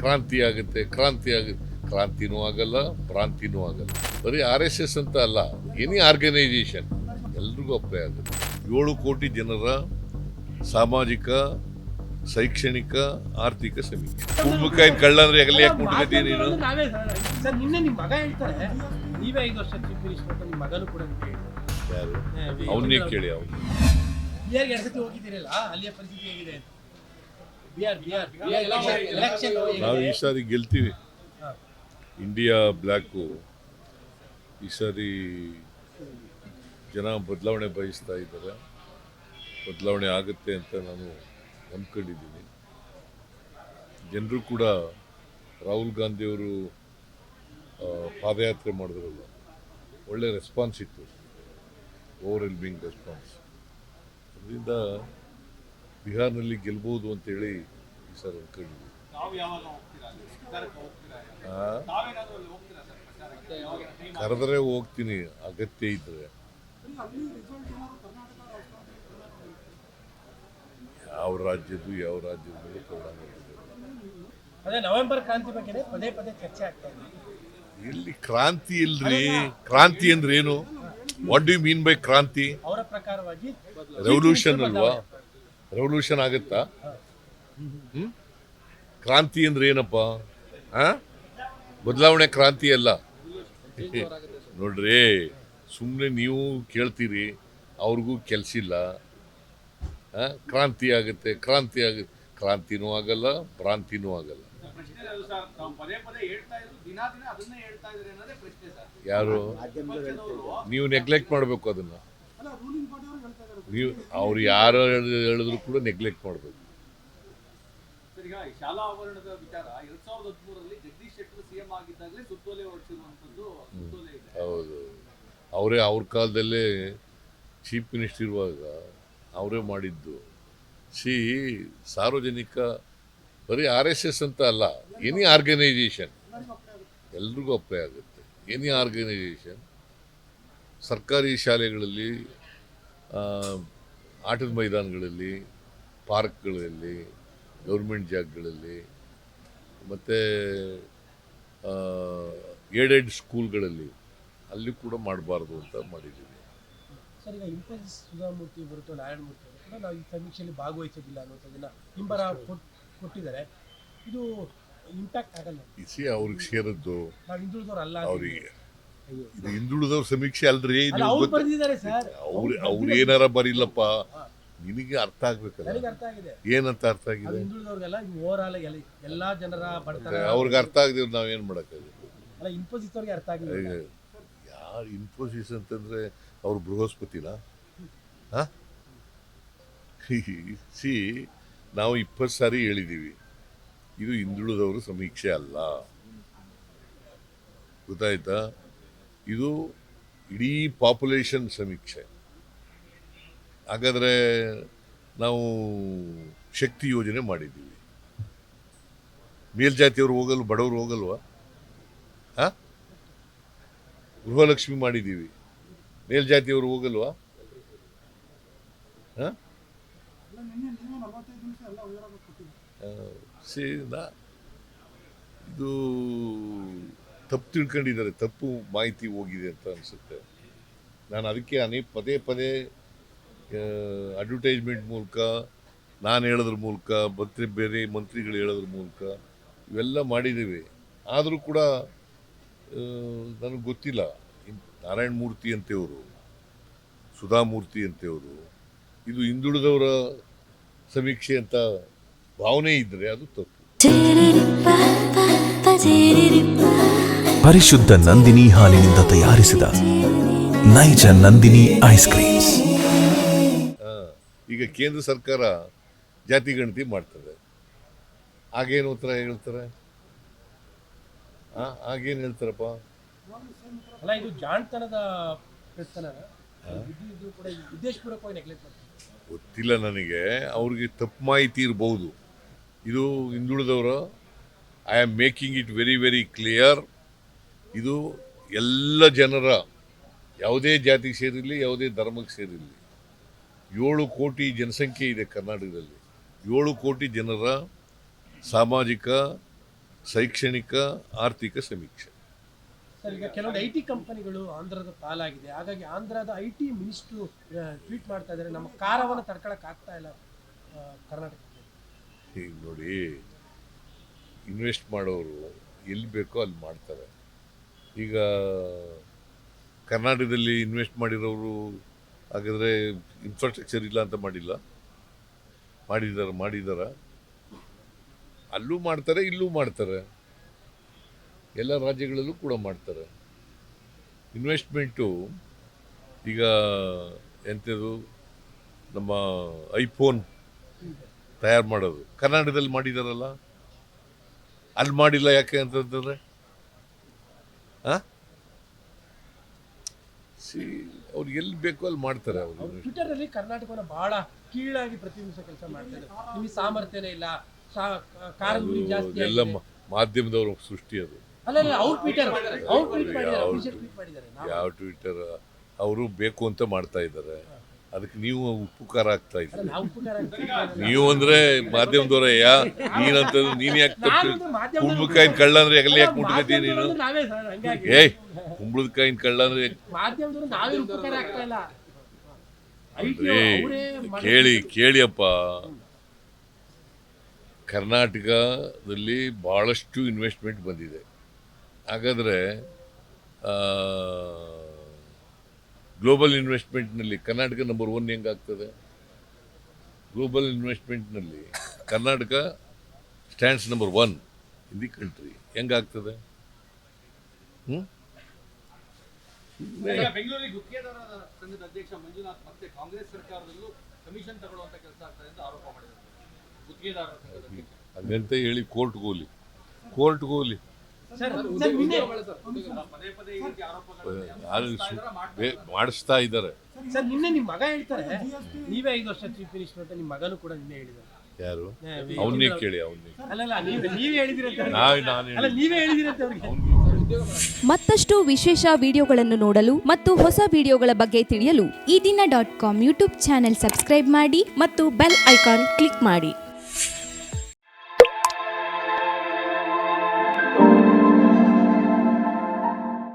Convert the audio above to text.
ಕ್ರಾಂತಿ ಆಗುತ್ತೆ ಕ್ರಾಂತಿ ಆಗುತ್ತೆ ಕ್ರಾಂತಿನೂ ಆಗಲ್ಲ ಭ್ರಾಂತಿನೂ ಆಗಲ್ಲ ಬರೀ ಆರ್ ಎಸ್ ಎಸ್ ಅಂತ ಅಲ್ಲ ಎನಿ ಆರ್ಗನೈಸೇಷನ್ ಎಲ್ರಿಗೂ ಅಪ್ಲೈ ಆಗುತ್ತೆ ಏಳು ಕೋಟಿ ಜನರ ಸಾಮಾಜಿಕ ಶೈಕ್ಷಣಿಕ ಆರ್ಥಿಕ ಸಮೀಕ್ಷೆ ಕುಂಭಕಾಯಿನ ಕಳ್ಳ ಅಂದ್ರೆ ಎಲ್ಲಿ ಯಾಕೆ ಮುಟ್ಕೊತೀನಿ ನೀನು ಸರ್ ಸರ್ ನಿನ್ನೆ ನಿಮ್ಮ ಮಗ ಹೇಳ್ತಾರೆ ನೀವೇ ಐದು ವರ್ಷ ಚೀಫ್ ಮಿನಿಸ್ಟರ್ ಅಂತ ನಿಮ್ಮ ಮಗನೂ ಕೂಡ ಹೇಳ್ತಾರೆ. ಯಾರು ಅವನ್ನೇ ಕೇಳಿ ಅವನು ಎರಡು ಸತಿ ಹೋಗಿದ್ದೀರಲ್ಲ ಅಲ್ಲಿಯ ಪರಿಸ್ಥಿತಿ ಹೇಗಿದೆ ನಾವು ಈ ಸಾರಿ ಗೆಲ್ತೀವಿ. ಇಂಡಿಯಾ ಬ್ಲ್ಯಾಕು ಈ ಸಾರಿ ಜನ ಬದಲಾವಣೆ ಬಯಸ್ತಾ ಇದ್ದಾರೆ. ಬದಲಾವಣೆ ಆಗುತ್ತೆ ಅಂತ ನಾನು ನಂಬ್ಕೊಂಡಿದ್ದೀನಿ ಜನರು ಕೂಡ ರಾಹುಲ್ ಗಾಂಧಿಯವರು ಪಾದಯಾತ್ರೆ ಮಾಡಿದ್ರಲ್ಲ ಒಳ್ಳೆ ರೆಸ್ಪಾನ್ಸ್ ಇತ್ತು. ಓವರ್ ವೆಲ್ಮಿಂಗ್ ರೆಸ್ಪಾನ್ಸ್ ಅದರಿಂದ ಬಿಹಾರ್ನಲ್ಲಿ ಗೆಲ್ಬೋದು ಅಂತೇಳಿ ಈ ಸರ್ ಅಂದ್ಕೊಂಡಿದ್ದೀವಿ ಕರೆದರೆ ಹೋಗ್ತೀನಿ ಅಗತ್ಯ ಇದ್ರೆ. ಯಾವ ರಾಜ್ಯದ್ದು ಯಾವ ರಾಜ್ಯದ ಮೇಲೆ ಪರಿಣಾಮ. ಅದೇ ನವೆಂಬರ್ ಕ್ರಾಂತಿ ಬಗ್ಗೆನೇ ಪದೇ ಪದೇ ಚರ್ಚೆ ಆಗ್ತಾ ಇದೆ. ಇಲ್ಲಿ ಕ್ರಾಂತಿ ಇಲ್ರಿ? ಕ್ರಾಂತಿ ಅಂದ್ರೆ ಏನು? ವಾಟ್ ಡು ಮೀನ್ ಬೈ ಕ್ರಾಂತಿ? ಅವರ ಪ್ರಕಾರವಾಗಿ ರೆವಲ್ಯೂಷನ್ ಅಲ್ವಾ? ರೆವಲ್ಯೂಷನ್ ಆಗುತ್ತಾ? ಹ್ಮ್? ಕ್ರಾಂತಿ ಅಂದ್ರೆ ಏನಪ್ಪ? ಹಾಂ ಬದಲಾವಣೆ ಕ್ರಾಂತಿ ಅಲ್ಲ. ನೋಡ್ರಿ ಸುಮ್ಮನೆ ನೀವು ಕೇಳ್ತೀರಿ ಅವ್ರಿಗೂ ಕೆಲಸ ಇಲ್ಲ. ಕ್ರಾಂತಿ ಆಗುತ್ತೆ ಕ್ರಾಂತಿ ಆಗುತ್ತೆ. ಕ್ರಾಂತಿನೂ ಆಗಲ್ಲ ಭ್ರಾಂತಿನೂ ಆಗಲ್ಲ. ಪ್ರಶ್ನೆ ಸರ್ ತಾವು ಪದೇ ಪದೇ ಹೇಳ್ತಾ ಇದ್ರು ದಿನಾ ದಿನ ಅದನ್ನೇ ಹೇಳ್ತಾ ಇದ್ರೆ ಅನ್ನೋದೇ ಪ್ರಶ್ನೆ ಸರ್. ಯಾರು? ನೀವು ನೆಗ್ಲೆಕ್ಟ್ ಮಾಡಬೇಕು ಅದನ್ನ. ನೀವು ಅವ್ರು ಯಾರು ಹೇಳಿದ್ರು ಕೂಡ ನೆಗ್ಲೆಕ್ಟ್ ಮಾಡಬೇಕು. ಈಗ ಶಾಲಾ ಆವರಣದ ವಿಚಾರ ಎರಡ್ ಸಾವಿರದ ಹದಿಮೂರರಲ್ಲಿ ಜಗದೀಶ್ ಶೆಟ್ಟರ್ ಸಿಎಂ ಆಗಿದ್ದಾಗಲೇ ಸುತ್ತೋಲೆ ಹೊರಡಿಸಿರುವಂತದ್ದು ಸುತ್ತೋಲೆ ಇದೆ. ಹೌದು. ಅವರೇ ಅವ್ರ ಕಾಲದಲ್ಲೇ ಚೀಫ್ ಮಿನಿಸ್ಟರ್ ಇರುವಾಗ ಅವರೇ ಮಾಡಿದ್ದು. ಸಿ ಸಾರ್ವಜನಿಕ ಬರೀ ಆರ್ ಎಸ್ ಎಸ್ ಅಂತ ಅಲ್ಲ ಎನಿ ಆರ್ಗನೈಸೇಷನ್ ಎಲ್ರಿಗೂ ಅಪ್ಲೈ ಆಗುತ್ತೆ. ಎನಿ ಆರ್ಗನೈಸೇಷನ್ ಸರ್ಕಾರಿ ಶಾಲೆಗಳಲ್ಲಿ ಆಟದ ಮೈದಾನಗಳಲ್ಲಿ ಪಾರ್ಕ್ಗಳಲ್ಲಿ ಗೌರ್ಮೆಂಟ್ ಜಾಗಗಳಲ್ಲಿ ಮತ್ತು ಏಡೆಡ್ ಸ್ಕೂಲ್ಗಳಲ್ಲಿ ಅಲ್ಲಿ ಕೂಡ ಮಾಡಬಾರ್ದು ಅಂತ ಮಾಡಿದ್ದೀವಿ. ಸರ್ ಈಗ ಇನ್ಫೋಸಿಸ್ ಸುಧಾಮೂರ್ತಿ ಬರುತ್ತೋ ನಾರಾಯಣಮೂರ್ತಿ ಅವರು ಕೂಡ ನಾವು ಈ ಸಮೀಕ್ಷೆಯಲ್ಲಿ ಭಾಗವಹಿಸೋದಿಲ್ಲ ಅನ್ನೋದನ್ನ ಹಿಂಬರ ಕೊಟ್- ಕೊಟ್ಟಿದ್ದಾರೆ. ಇದು ಇಂಪ್ಯಾಕ್ಟ್ ಆಗಲ್ಲ. ಇಸಿ ಅವ್ರಿಗೆ ಸೇರಿದ್ದು ನಾವು ಹಿಂದುಳಿದವ್ರು ಅಲ್ಲ ಅವ್ರಿಗೆ. ಇದು ಹಿಂದುಳಿದವ್ರ ಸಮೀಕ್ಷೆ ಅಲ್ರಿ? ಅವ್ರು ಅವ್ರು ಏನಾರ ಬರೀಲಪ್ಪ. ನಿನಗೆ ಅರ್ಥ ಆಗ್ಬೇಕಲ್ಲ. ಆಗಿದೆ. ಏನಂತ ಅರ್ಥ ಆಗಿದೆ? ಅವ್ರಿಗೆ ಅರ್ಥ ಆಗದಿವ್ರು ನಾವ್ ಏನ್ ಅಲ್ಲ ಇನ್ಫೋಸಿಸ್ ಅವ್ರಿಗೆ ಅರ್ಥ ಆಗಿಲ್ಲ ಈಗ ಯಾರು ಇನ್ಫೋಸಿಸ್ ಅಂತಂದ್ರೆ ಅವ್ರು ಬೃಹಸ್ಪತಿನ? ಸಿ ನಾವು ಇಪ್ಪತ್ತು ಸಾರಿ ಹೇಳಿದ್ದೀವಿ ಇದು ಹಿಂದುಳಿದವರು ಸಮೀಕ್ಷೆ ಅಲ್ಲ. ಗೊತ್ತಾಯ್ತಾ? ಇದು ಇಡೀ ಪಾಪ್ಯುಲೇಷನ್ ಸಮೀಕ್ಷೆ. ಹಾಗಾದರೆ ನಾವು ಶಕ್ತಿ ಯೋಜನೆ ಮಾಡಿದ್ದೀವಿ. ಮೇಲ್ಜಾತಿಯವರು ಹೋಗಲು ಬಡವರು ಹೋಗಲ್ವಾ? ಹಾ? ಗೃಹಲಕ್ಷ್ಮಿ ಮಾಡಿದ್ದೀವಿ. ಮೇಲ್ಜಾತಿಯವರು ಹೋಗಲ್ವಾ? ಹಾ? ಇದು ತಪ್ಪು ತಿಳ್ಕೊಂಡಿದ್ದಾರೆ, ತಪ್ಪು ಮಾಹಿತಿ ಹೋಗಿದೆ ಅಂತ ಅನಿಸುತ್ತೆ. ನಾನು ಅದಕ್ಕೆ ಅನೇಕ ಪದೇ ಪದೇ ಅಡ್ವರ್ಟೈಸ್ಮೆಂಟ್ ಮೂಲಕ, ನಾನು ಹೇಳೋದ್ರ ಮೂಲಕ ಮಂತ್ರಿ ಬೇರೆ ಮಂತ್ರಿಗಳು ಹೇಳೋದ್ರ ಮೂಲಕ ಇವೆಲ್ಲ ಮಾಡಿದ್ದೀವಿ. ಆದರೂ ಕೂಡ ನನಗೆ ಗೊತ್ತಿಲ್ಲ. ನಾರಾಯಣ ಮೂರ್ತಿ ಅಂತೆಯವರು ಸುಧಾಮೂರ್ತಿ ಅಂತೆಯವರು, ಇದು ಹಿಂದುಳಿದವರ ಸಮೀಕ್ಷೆ ಅಂತ ಭಾವನೆ ಇದ್ದರೆ ಅದು ತಪ್ಪು. ಪರಿಶುದ್ಧ ನಂದಿನಿ ಹಾಲಿನಿಂದ ತಯಾರಿಸಿದ ನೈಜ ನಂದಿನಿ ಐಸ್ ಕ್ರೀಮ್ಸ್. ಈಗ ಕೇಂದ್ರ ಸರ್ಕಾರ ಜಾತಿ ಗಣತಿ ಮಾಡ್ತದೆ. ಆಗೇನು ಉತ್ತರ ಹೇಳ್ತಾರೆ? ಆ, ಆಗೇನು ಹೇಳ್ತಾರಪ್ಪ? ಅಲ್ಲ ಇದು ಜಾಣ್ತನದ ಪ್ರಯತ್ನ ಇದ್ದು ಕೂಡ ಉದ್ದೇಶಪೂರ್ವಕವಾಗಿ ನೆಗ್ಲೆಕ್ಟ್ ಮಾಡ್ತಾರೆ. ಗೊತ್ತಿಲ್ಲ ನನಗೆ. ಅವ್ರಿಗೆ ತಪ್ಪು ಮಾಹಿತಿ ಇರಬಹುದು ಇದು ಹಿಂದುಳಿದವರು I am making it very very clear ಇದು ಎಲ್ಲ ಜನರ ಯಾವುದೇ ಜಾತಿಗೆ ಸೇರಿರಲಿ ಯಾವುದೇ ಧರ್ಮಕ್ಕೆ ಸೇರಿರಲಿ. ಏಳು ಕೋಟಿ ಜನಸಂಖ್ಯೆ ಇದೆ ಕರ್ನಾಟಕದಲ್ಲಿ. ಏಳು ಕೋಟಿ ಜನರ ಸಾಮಾಜಿಕ ಶೈಕ್ಷಣಿಕ ಆರ್ಥಿಕ ಸಮೀಕ್ಷೆ. ಸರ್ ಈಗ ಕೆಲವೊಂದು ಐ ಟಿ ಕಂಪನಿಗಳು ಆಂಧ್ರದ ಪಾಲಾಗಿದೆ. ಹಾಗಾಗಿ ಆಂಧ್ರದ ಐ ಟಿ ಮಿನಿಸ್ಟ್ರು ಟ್ವೀಟ್ ಮಾಡ್ತಾ ಇದ್ದಾರೆ. ನಮ್ಮ ಕಾರವನ್ನು ತಡ್ಕೊಳಕ್ ಆಗ್ತಾ ಇಲ್ಲ ಕರ್ನಾಟಕ ಕರ್ನಾಟಕಕ್ಕೆ. ಈಗ ನೋಡಿ ಇನ್ವೆಸ್ಟ್ ಮಾಡೋರು ಎಲ್ಲಿ ಬೇಕೋ ಅಲ್ಲಿ ಮಾಡ್ತಾರೆ. ಈಗ ಕರ್ನಾಟಕದಲ್ಲಿ ಇನ್ವೆಸ್ಟ್ ಮಾಡಿರೋರು ಹಾಗಾದರೆ ಇನ್ಫ್ರಾಸ್ಟ್ರಕ್ಚರ್ ಇಲ್ಲ ಅಂತ ಮಾಡಿಲ್ಲ. ಮಾಡಿದ್ದಾರೆ ಮಾಡಿದ್ದಾರೆ ಅಲ್ಲೂ ಮಾಡ್ತಾರೆ, ಇಲ್ಲೂ ಮಾಡ್ತಾರೆ. ಎಲ್ಲ ರಾಜ್ಯಗಳಲ್ಲೂ ಕೂಡ ಮಾಡ್ತಾರೆ. ಇನ್ವೆಸ್ಟ್ಮೆಂಟು ಈಗ ಎಂಥದ್ದು ನಮ್ಮ ಐಫೋನ್ ತಯಾರು ಮಾಡೋದು. ಕರ್ನಾಟಕದಲ್ಲಿ ಮಾಡಿದಾರಲ್ಲ? ಅಲ್ಲಿ ಮಾಡಿಲ್ಲ ಯಾಕೆ ಅಂತಂದ್ರೆ ಸಿ ಅವ್ರು ಎಲ್ಲಿ ಬೇಕು ಅಲ್ಲಿ ಮಾಡ್ತಾರೆ ಅವರು. ಟ್ವಿಟರ್ ಅಲ್ಲಿ ಕರ್ನಾಟಕವನ್ನು ಬಹಳ ಕೀಳಾಗಿ ಪ್ರತಿಬಿಂಬಿಸೋ ಕೆಲಸ ಮಾಡ್ತಾರೆ ನಿಮಗೆ ಸಾಮರ್ಥ್ಯನೇ ಇಲ್ಲ. ಗುರಿ ಜಾಸ್ತಿ ಎಲ್ಲ ಮಾಧ್ಯಮದವರು ಸೃಷ್ಟಿ ಅದು. ಅಲ್ಲ ಅಲ್ಲ ಅವ್ರು ಟ್ವಿಟರ್ ಅವ್ರು ಟ್ವೀಟ್ ಮಾಡಿದ್ದಾರೆ ಯಾವ ಅಫಿಷಿಯಲ್ ಟ್ವೀಟ್ ಯಾವ ಟ್ವಿಟರ್ ಅವರು ಬೇಕು ಅಂತ ಮಾಡ್ತಾ ಇದ್ದಾರೆ. ಅದಕ್ಕೆ ನೀವು ಉಪಕಾರ ಖಾರ ಆಗ್ತಾ ಇದ್ರಿ. ನಾವು ಅಂದ್ರೆ ಮಾಧ್ಯಮದವರಯ್ಯ ನೀನಂತ ನೀನ್ ಯಾಕೆ ಕುಂಬಳಕಾಯಿನ ಕಳ್ಳ ಅಂದ್ರೆ ಎಲ್ಲಿ ಯಾಕೆ ಮುಟ್ಕತಿ ನೀನು? ಏಯ್ ಕುಂಬಳಕಾಯಿನ ಕಳ್ಳ ಅಂದ್ರೆ ಕೇಳಿ ಕೇಳಿಯಪ್ಪ. ಕರ್ನಾಟಕದಲ್ಲಿ ಭಾಳಷ್ಟು ಇನ್ವೆಸ್ಟ್ಮೆಂಟ್ ಬಂದಿದೆ. ಹಾಗಾದರೆ ಗ್ಲೋಬಲ್ ಇನ್ವೆಸ್ಟ್ಮೆಂಟ್ನಲ್ಲಿ ಕರ್ನಾಟಕ ನಂಬರ್ ಒನ್ ಹೆಂಗಾಗ್ತದೆ global ಇನ್ವೆಸ್ಟ್ಮೆಂಟ್ನಲ್ಲಿ Karnataka stands number one in the country ಹೆಂಗಾಗ್ತದೆ ಹ್ಞೂ ಹಂಗಂತ ಹೇಳಿ ಕೋರ್ಟ್ಗೆ ಹೋಗ್ಲಿ. ಮಾಡಿಸ್ತಾ ಇದ್ದಾರೆ. ಸರ್ ನಿನ್ನೆ ನಿಮ್ಮ ಮಗ ಹೇಳ್ತಾರೆ ನೀವೇ ಐದು ವರ್ಷ ಚೀಫ್ ಮಿನಿಸ್ಟರ್ ಅಂತ ನಿಮ್ಮ ಮಗನೂ ಕೂಡ ನಿನ್ನೆ ಹೇಳಿದ್ದಾರೆ. ಯಾರು? ಅವನ್ನೇ ಕೇಳಿ ಅವನ್ನೇ. ಅಲ್ಲಲ್ಲ ನೀವೇ ಹೇಳಿದಿರಂತೆ ಅವ್ರಿಗೆ. ನಾನು ಅಲ್ಲ ನೀವೇ ಹೇಳಿದಿರಂತೆ ಅವ್ರಿಗೆ. ಮತ್ತಷ್ಟು ವಿಶೇಷ ವಿಡಿಯೋಗಳನ್ನು ನೋಡಲು ಮತ್ತು ಹೊಸ ವಿಡಿಯೋಗಳ ಬಗ್ಗೆ ತಿಳಿಯಲು Ee Dina dot com YouTube channel subscribe ಮಾಡಿ ಮತ್ತು ಬೆಲ್ ಐಕಾನ್ ಕ್ಲಿಕ್ ಮಾಡಿ.